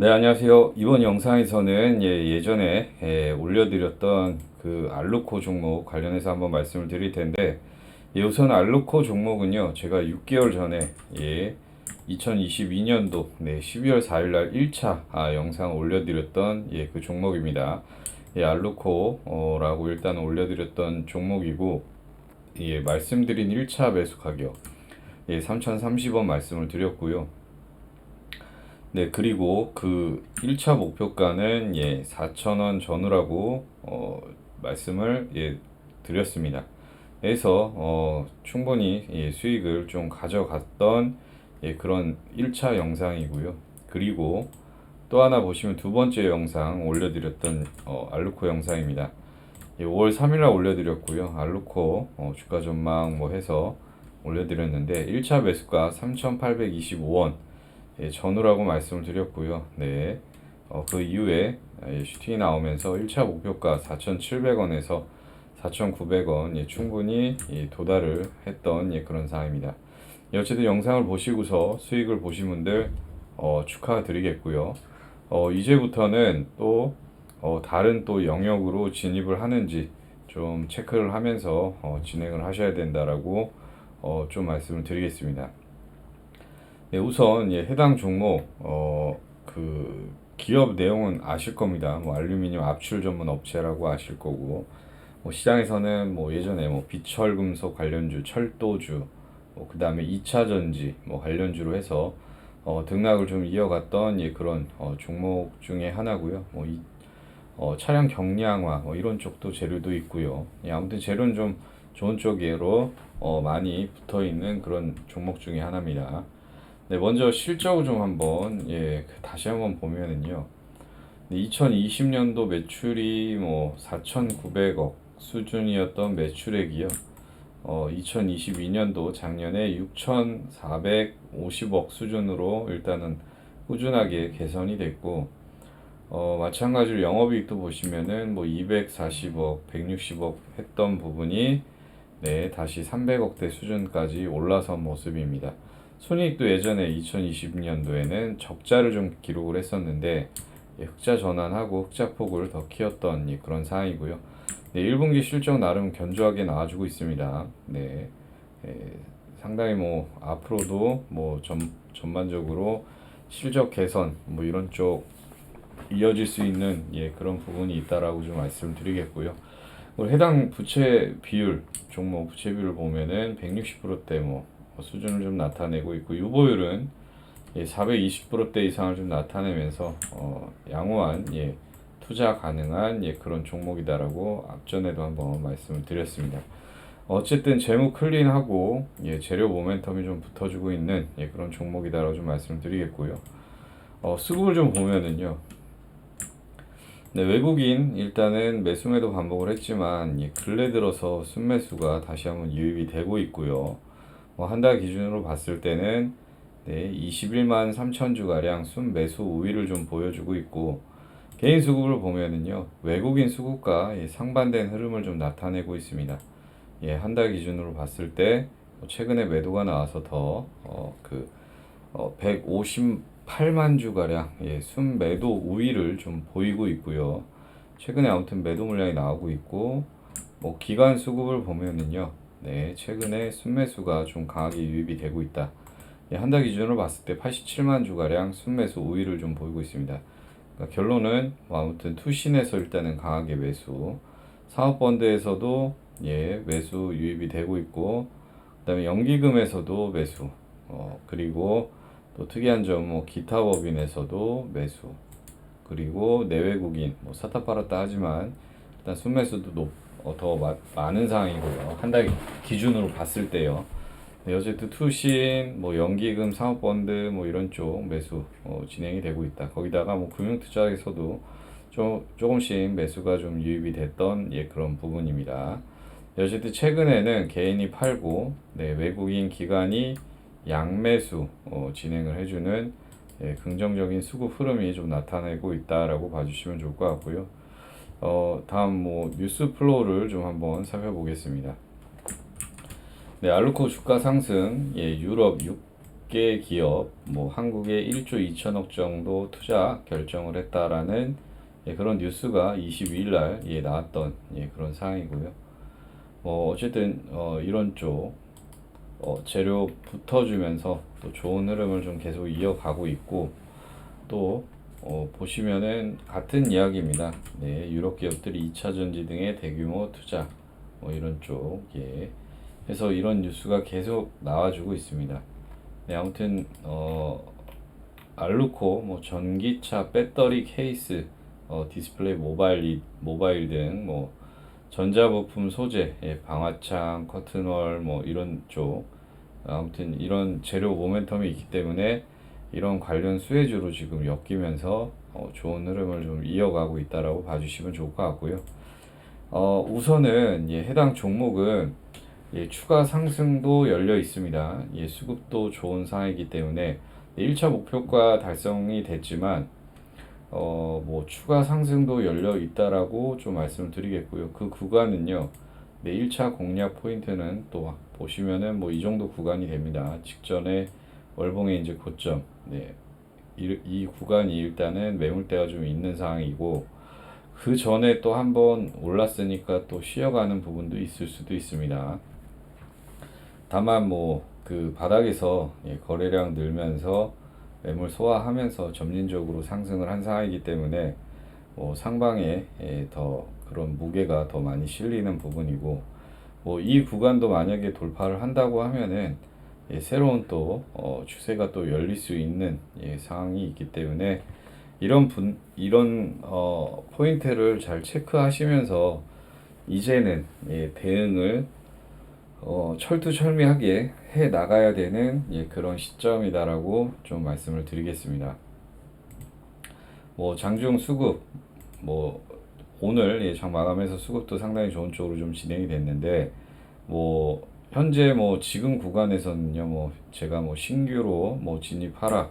네, 안녕하세요. 이번 영상에서는 예, 예전에 예, 올려드렸던 그 알루코 종목 관련해서 한번 말씀을 드릴 텐데, 예, 우선 알루코 종목은요, 제가 6개월 전에 예, 2022년도 네, 12월 4일 날 1차 아, 영상 올려드렸던 예, 그 종목입니다. 예, 알루코라고 일단 올려드렸던 종목이고, 예, 말씀드린 1차 매수 가격 예, 3,030원 말씀을 드렸고요. 네, 그리고 그 1차 목표가는 예, 4,000원 전후라고 어, 말씀을 예, 드렸습니다. 그래서 어, 충분히 예, 수익을 좀 가져갔던 예, 그런 1차 영상이고요. 그리고 또 하나 보시면 두 번째 영상 올려드렸던 어, 알루코 영상입니다. 예, 5월 3일날 올려드렸고요. 알루코 어, 주가 전망 뭐 해서 올려드렸는데 1차 매수가 3,825원 예, 전후라고 말씀을 드렸고요. 네. 어, 그 이후에 예, 슈팅이 나오면서 1차 목표가 4,700원에서 4,900원 예, 충분히 예, 도달을 했던 예, 그런 상황입니다. 예, 어쨌든 영상을 보시고서 수익을 보신 분들 어, 축하드리겠고요. 어, 이제부터는 또 어, 다른 또 영역으로 진입을 하는지 좀 체크를 하면서 어, 진행을 하셔야 된다라고 어, 좀 말씀을 드리겠습니다. 네, 우선 예, 해당 종목 어, 그 기업 내용은 아실 겁니다. 뭐 알루미늄 압출 전문 업체라고 아실 거고 뭐 시장에서는 뭐 예전에 뭐 비철금속 관련주, 철도주, 뭐 그다음에 2차 전지 뭐 관련주로 해서 어, 등락을 좀 이어갔던 예, 그런 어, 종목 중에 하나고요. 뭐 이, 어, 차량 경량화 뭐 이런 쪽도 재료도 있고요. 예, 아무튼 재료는 좀 좋은 쪽으로 어, 많이 붙어 있는 그런 종목 중에 하나입니다. 네, 먼저 실적을 좀 한번 예, 그 다시 한번 보면은요. 2020년도 매출이 뭐 4,900억 수준이었던 매출액이요. 어, 2022년도 작년에 6,450억 수준으로 일단은 꾸준하게 개선이 됐고 어, 마찬가지로 영업이익도 보시면은 뭐 240억, 160억 했던 부분이 네, 다시 300억대 수준까지 올라선 모습입니다. 순이익도 예전에 2020년도에는 적자를 좀 기록을 했었는데 예, 흑자 전환하고 흑자 폭을 더 키웠던 예, 그런 상황이고요. 네, 1분기 실적 나름 견조하게 나와주고 있습니다. 네, 예, 상당히 뭐 앞으로도 뭐 전, 전반적으로 실적 개선 뭐 이런 쪽 이어질 수 있는 예, 그런 부분이 있다라고 좀 말씀드리겠고요. 해당 부채 비율 종목 부채 비율을 보면은 160%대 뭐 수준을 좀 나타내고 있고 유보율은 예, 420%대 이상을 좀 나타내면서 어, 양호한 예, 투자 가능한 예, 그런 종목이다라고 앞전에도 한번 말씀을 드렸습니다. 어쨌든 재무 클린하고 예, 재료 모멘텀이 좀 붙어주고 있는 예, 그런 종목이다라고 좀 말씀을 드리겠고요. 어, 수급을 좀 보면은요. 네, 외국인 일단은 매수매도 반복을 했지만 예, 근래 들어서 순매수가 다시 한번 유입이 되고 있고요. 뭐 한 달 기준으로 봤을 때는 네, 21만 3천 주 가량 순매수 우위를 좀 보여주고 있고 개인 수급을 보면은요 외국인 수급과 예, 상반된 흐름을 좀 나타내고 있습니다. 예, 한 달 기준으로 봤을 때뭐 최근에 매도가 나와서 더어그 어, 158만 주 가량 예, 순매도 우위를 좀 보이고 있고요. 최근에 아무튼 매도 물량이 나오고 있고 뭐 기간 수급을 보면은요. 네, 최근에 순매수가 좀 강하게 유입이 되고 있다. 예, 한달 기준으로 봤을 때 87만 주가량 순매수 우위를 좀 보이고 있습니다. 그러니까 결론은 뭐 아무튼 투신에서 일단은 강하게 매수, 사업펀드에서도 예, 매수 유입이 되고 있고, 그다음에 연기금에서도 매수, 어, 그리고 또 특이한 점, 뭐 기타 법인에서도 매수, 그리고 내외국인, 뭐 사타 팔았다 하지만 일단 순매수도 높, 어, 더 마, 많은 상황이고요. 한 달 기준으로 봤을 때요. 네, 어쨌든 투신, 뭐 연기금, 사업펀드 뭐 이런 쪽 매수 어, 진행이 되고 있다. 거기다가 뭐 금융투자에서도 좀 조금씩 매수가 좀 유입이 됐던 예 그런 부분입니다. 어쨌든 최근에는 개인이 팔고 네, 외국인 기관이 양매수 어, 진행을 해주는 예, 긍정적인 수급 흐름이 좀 나타내고 있다라고 봐주시면 좋을 것 같고요. 어, 다음 뭐 뉴스 플로우를 좀 한번 살펴보겠습니다. 네, 알루코 주가 상승, 예, 유럽 6, 6개 기업, 뭐 한국에 1조 2천억 정도 투자 결정을 했다라는 예, 그런 뉴스가 22일 날 예, 나왔던 예, 그런 사항이고요. 뭐 어쨌든 어, 이런 쪽 어, 재료 붙어주면서 또 좋은 흐름을 좀 계속 이어가고 있고 또 어, 보시면은 같은 이야기입니다. 네, 유럽 기업들이 2차 전지 등의 대규모 투자 뭐 이런 쪽 예. 해서 이런 뉴스가 계속 나와주고 있습니다. 네, 아무튼 어, 알루코 뭐 전기차 배터리 케이스 어, 디스플레이 모바일 리- 모바일 등 뭐 전자부품 소재 예, 방화창 커튼월 뭐 이런 쪽 아무튼 이런 재료 모멘텀이 있기 때문에 이런 관련 수혜주로 지금 엮이면서 어, 좋은 흐름을 좀 이어가고 있다라고 봐주시면 좋을 것 같고요. 어, 우선은 예, 해당 종목은 예, 추가 상승도 열려 있습니다. 예, 수급도 좋은 상황이기 때문에 1차 목표가 달성이 됐지만 어, 뭐 추가 상승도 열려 있다라고 좀 말씀을 드리겠고요. 그 구간은요. 네, 1차 공략 포인트는 또 보시면은 뭐 이 정도 구간이 됩니다. 직전에 월봉의 이제 고점. 네. 이, 이 구간이 일단은 매물대가 좀 있는 상황이고 그 전에 또 한번 올랐으니까 또 쉬어가는 부분도 있을 수도 있습니다. 다만 뭐 그 바닥에서 예, 거래량 늘면서 매물 소화하면서 점진적으로 상승을 한 상황이기 때문에 뭐 상방에 예, 더 그런 무게가 더 많이 실리는 부분이고 뭐 이 구간도 만약에 돌파를 한다고 하면은 예, 새로운 또 어, 추세가 또 열릴 수 있는 예, 상황이 있기 때문에 이런 분 이런 어, 포인트를 잘 체크하시면서 이제는 예, 대응을 어, 철두철미하게 해 나가야 되는 예, 그런 시점이다라고 좀 말씀을 드리겠습니다. 뭐 장중 수급 뭐 오늘 예, 장 마감해서 수급도 상당히 좋은 쪽으로 좀 진행이 됐는데 뭐 현재 뭐 지금 구간에서는요 뭐 제가 뭐 신규로 뭐 진입하라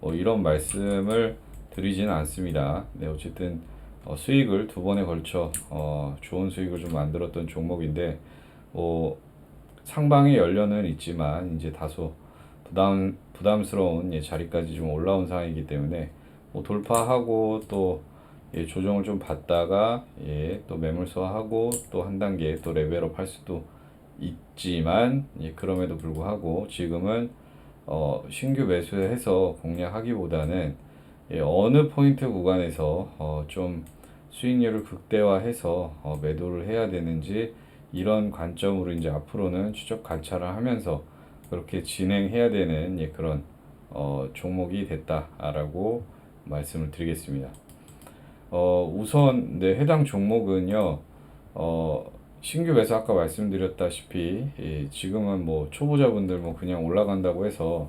뭐 이런 말씀을 드리지는 않습니다. 네 어쨌든 어, 수익을 두 번에 걸쳐 어, 좋은 수익을 좀 만들었던 종목인데 뭐 상방의 연료는 있지만 이제 다소 부담 부담스러운 예, 자리까지 좀 올라온 상황이기 때문에 뭐 돌파하고 또 예, 조정을 좀 받다가 예, 또 매물 소화하고 또 한 단계 또 레벨업 할 수도 있지만 예, 그럼에도 불구하고 지금은 어, 신규 매수해서 공략하기보다는 예, 어느 포인트 구간에서 어, 좀 수익률을 극대화해서 어, 매도를 해야 되는지 이런 관점으로 이제 앞으로는 추적 관찰을 하면서 그렇게 진행해야 되는 예, 그런 어, 종목이 됐다라고 말씀을 드리겠습니다. 어, 우선 네, 해당 종목은요. 어, 신규 매수 아까 말씀드렸다시피 예, 지금은 뭐 초보자분들 뭐 그냥 올라간다고 해서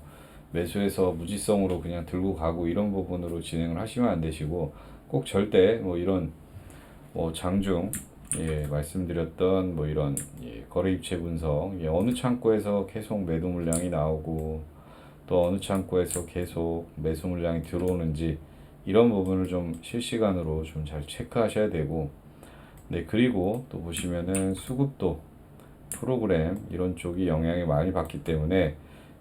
매수해서 무지성으로 그냥 들고 가고 이런 부분으로 진행을 하시면 안 되시고 꼭 절대 뭐 이런 뭐 장중 예, 말씀드렸던 뭐 이런 예, 거래 입체 분석 예, 어느 창고에서 계속 매도 물량이 나오고 또 어느 창고에서 계속 매수 물량이 들어오는지 이런 부분을 좀 실시간으로 좀 잘 체크하셔야 되고 네 그리고 또 보시면은 수급도 프로그램 이런 쪽이 영향이 많이 받기 때문에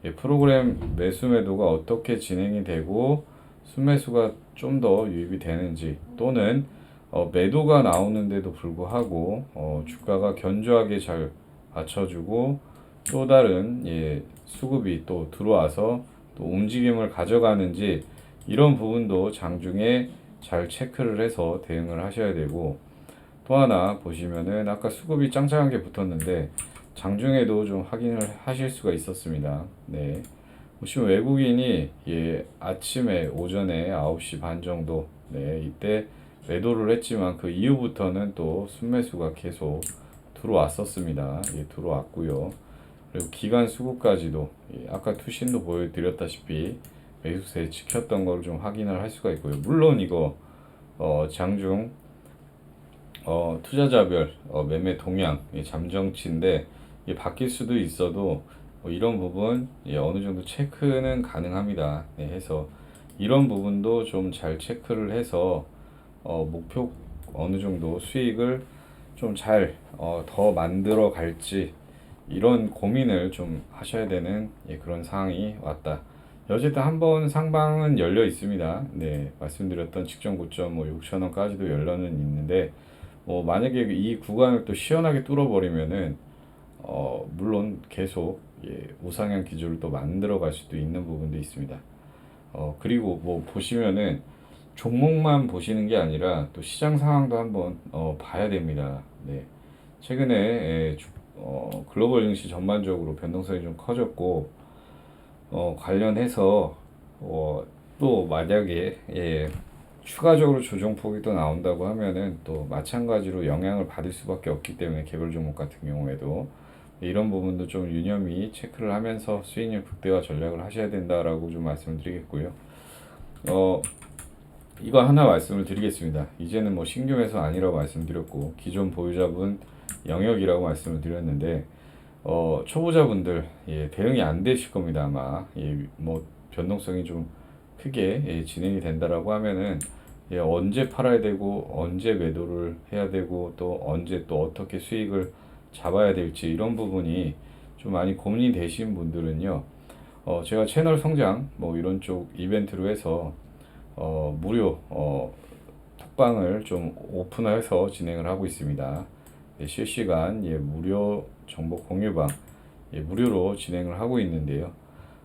예, 프로그램 매수 매도가 어떻게 진행이 되고 순매수가 좀 더 유입이 되는지 또는 어, 매도가 나오는데도 불구하고 어, 주가가 견조하게 잘 받쳐주고 또 다른 예, 수급이 또 들어와서 또 움직임을 가져가는지 이런 부분도 장중에 잘 체크를 해서 대응을 하셔야 되고 또 하나 보시면은 아까 수급이 짱짱하게 붙었는데 장중에도 좀 확인을 하실 수가 있었습니다. 네. 보시면 외국인이 예, 아침에 오전에 9시 반 정도 네, 이때 매도를 했지만 그 이후부터는 또 순매수가 계속 들어왔었습니다. 예, 들어왔고요. 그리고 기간 수급까지도 예, 아까 투신도 보여드렸다시피 매수세 지켰던 걸 좀 확인을 할 수가 있고요. 물론 이거 어, 장중 어, 투자자별 어, 매매 동향 예, 잠정치인데 이게 바뀔 수도 있어도 뭐 이런 부분 예, 어느 정도 체크는 가능합니다. 네, 해서 이런 부분도 좀 잘 체크를 해서 어, 목표 어느 정도 수익을 좀잘 어, 더 만들어 갈지 이런 고민을 좀 하셔야 되는 예, 그런 상황이 왔다. 어쨌든 한번 상방은 열려 있습니다. 네, 말씀드렸던 직전 고점 뭐 6천 원까지도 열려는 있는데 뭐 만약에 이 구간을 또 시원하게 뚫어버리면은 어 물론 계속 예, 우상향 기조를 또 만들어 갈 수도 있는 부분도 있습니다. 어 그리고 뭐 보시면은 종목만 보시는 게 아니라 또 시장 상황도 한번 어 봐야 됩니다. 네. 최근에 예, 주- 어 글로벌 증시 전반적으로 변동성이 좀 커졌고 어, 관련해서 어, 또 만약에 예, 추가적으로 조정폭이 또 나온다고 하면은 또 마찬가지로 영향을 받을 수밖에 없기 때문에 개별 종목 같은 경우에도 이런 부분도 좀 유념히 체크를 하면서 수익률 극대화 전략을 하셔야 된다라고 좀 말씀을 드리겠고요. 어, 이거 하나 말씀을 드리겠습니다. 이제는 뭐 신규 매수 아니라고 말씀드렸고 기존 보유자분 영역이라고 말씀을 드렸는데 어, 초보자분들 예, 대응이 안 되실 겁니다 아마 예, 뭐 변동성이 좀 크게 예, 진행이 된다라고 하면은 예, 언제 팔아야 되고 언제 매도를 해야 되고 또 언제 또 어떻게 수익을 잡아야 될지 이런 부분이 좀 많이 고민이 되신 분들은요 어, 제가 채널 성장 뭐 이런 쪽 이벤트로 해서 어, 무료 어, 톡방을 좀 오픈해서 진행을 하고 있습니다. 네, 실시간 예, 무료 정보 공유방 예, 무료로 진행을 하고 있는데요.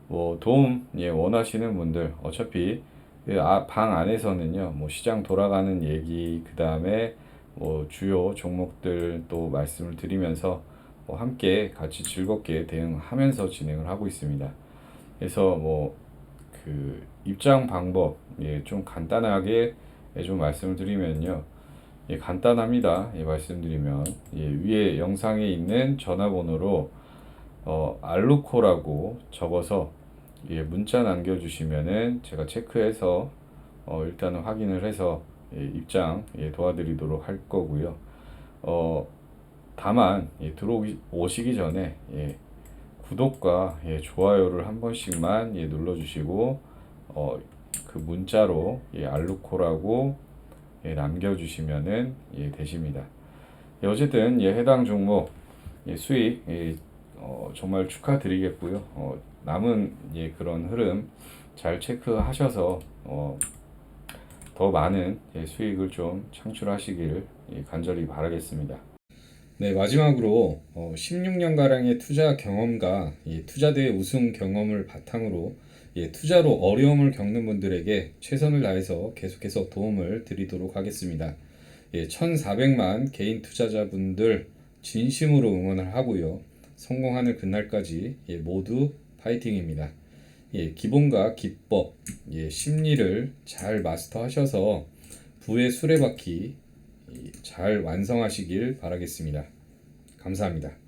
뭐 도움 예, 원하시는 분들 어차피 그 아, 방 안에서는요 뭐 시장 돌아가는 얘기 그 다음에 뭐 주요 종목들 또 말씀을 드리면서 뭐 함께 같이 즐겁게 대응하면서 진행을 하고 있습니다. 그래서 뭐 그 입장 방법 예, 좀 간단하게 예, 좀 말씀을 드리면요. 예, 간단합니다. 예, 말씀드리면 예, 위에 영상에 있는 전화번호로 어, 알루코라고 적어서 예, 문자 남겨주시면은 제가 체크해서 어, 일단은 확인을 해서 예, 입장 예, 도와드리도록 할 거고요. 어, 다만 예, 들어오기 오시기 전에 예, 구독과 예, 좋아요를 한 번씩만 예, 눌러주시고 어, 그 문자로 예, 알루코라고 예, 남겨주시면은 예, 되십니다. 예, 어쨌든 예, 해당 종목 예, 수익 예, 어, 정말 축하드리겠고요. 어, 남은 예, 그런 흐름 잘 체크하셔서 어, 더 많은 예, 수익을 좀 창출하시길 예, 간절히 바라겠습니다. 네, 마지막으로 어, 16년가량의 투자 경험과 예, 투자대회 우승 경험을 바탕으로 예, 투자로 어려움을 겪는 분들에게 최선을 다해서 계속해서 도움을 드리도록 하겠습니다. 예, 1,400만 개인 투자자분들 진심으로 응원을 하고요. 성공하는 그날까지 예, 모두 파이팅입니다. 예, 기본과 기법, 예, 심리를 잘 마스터하셔서 부의 수레바퀴 예, 잘 완성하시길 바라겠습니다. 감사합니다.